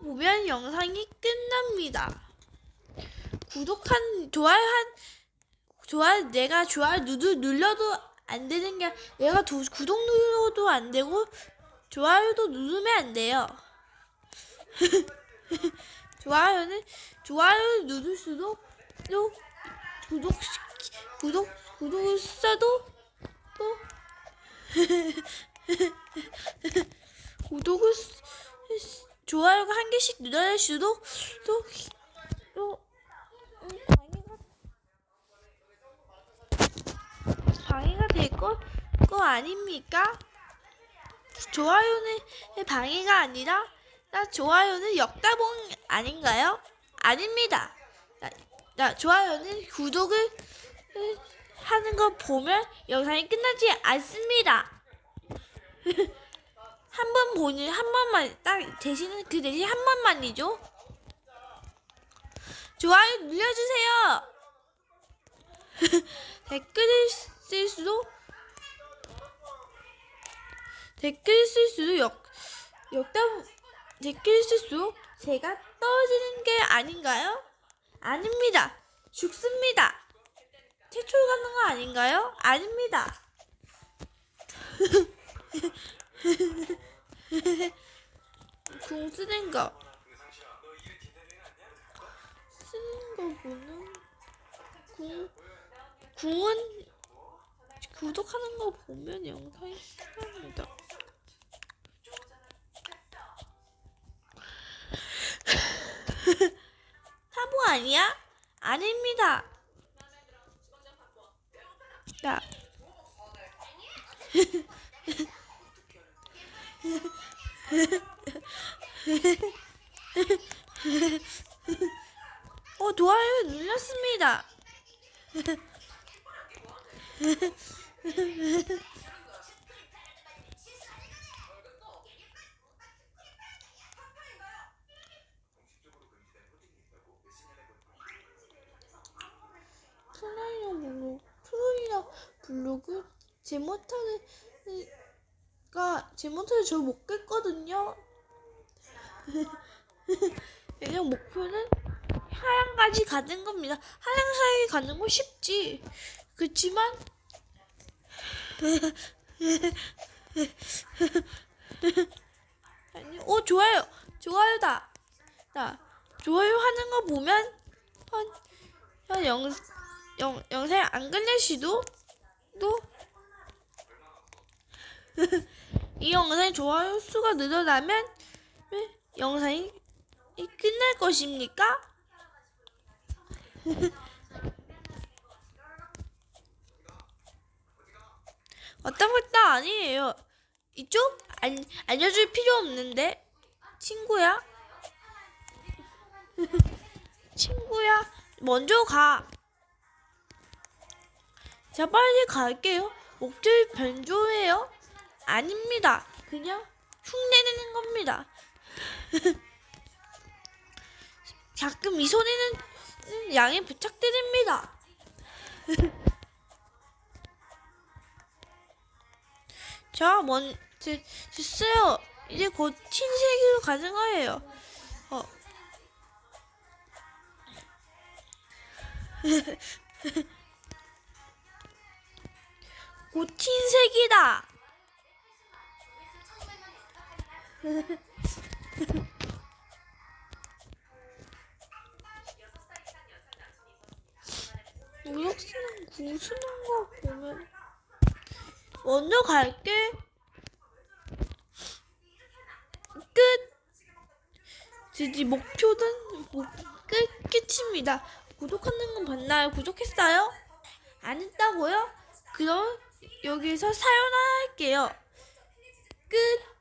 보면 영상이 끝납니다. 구독한 좋아요한 좋아 내가 좋아요 누르 눌러도 안 되는 게 내가 도, 구독 눌러도 안 되고 좋아요도 누르면 안 돼요. 좋아요는 좋아요 누를수록 또 구독 구독 구독을 써도 또 구독을 좋아요가 한 개씩 늘어날수록 또또 음, 방해가 방해가 될거 거 아닙니까? 좋아요는 방해가 아니라 나 좋아요는 역다봉 아닌가요? 아닙니다. 나, 나 좋아요는 구독을 으, 하는 거 보면 영상이 끝나지 않습니다. 한 번 보는 한 번만 딱 대신은 그 대신 한 번만이죠. 좋아요 눌러주세요. 댓글을 쓸수록 댓글 쓸수록 역 역다 댓글 쓸수록 제가 떨어지는 게 아닌가요? 아닙니다. 죽습니다. 퇴출 가는 거 아닌가요? 아닙니다. 궁 쓰는 거 쓰는 거 보는 궁 궁은 구독하는 거 보면 영상이 끝납니다. 사보 아니야? 아닙니다. 야. 어, 좋아요 눌렀습니다. 트로이나 블로그, 트로이나 블로그 제 못하는 가, 제 못하는 저못 깼거든요. 그냥 목표는 하양까지 가는 겁니다. 하양사에 가는 거 쉽지. 그렇지만 아니, 오 좋아요, 좋아요다. 나 좋아요 하는 거 보면 한, 한 영, 영 영상 안 끝낼 수도 또 이 영상이 좋아요 수가 늘어나면 왜 영상이 이 끝날 것입니까? 왔다 갔다 아니에요. 이쪽 안, 알려줄 필요 없는데 친구야. 친구야 먼저 가. 자 빨리 갈게요. 목줄 변조해요? 아닙니다. 그냥 흉내내는 겁니다. 가끔 이 소리는 양해 부탁드립니다. 자, 먼, 제, 됐어요. 이제 곧 흰색으로 가는 거예요. 어. 곧 흰색이다. 무역수는 구수는 거 보면 먼저 갈게. 끝. 드디 목표는 목, 끝 끝입니다. 구독하는 건 봤나요? 구독했어요? 안 했다고요? 그럼 여기서 사연화 할게요. 끝.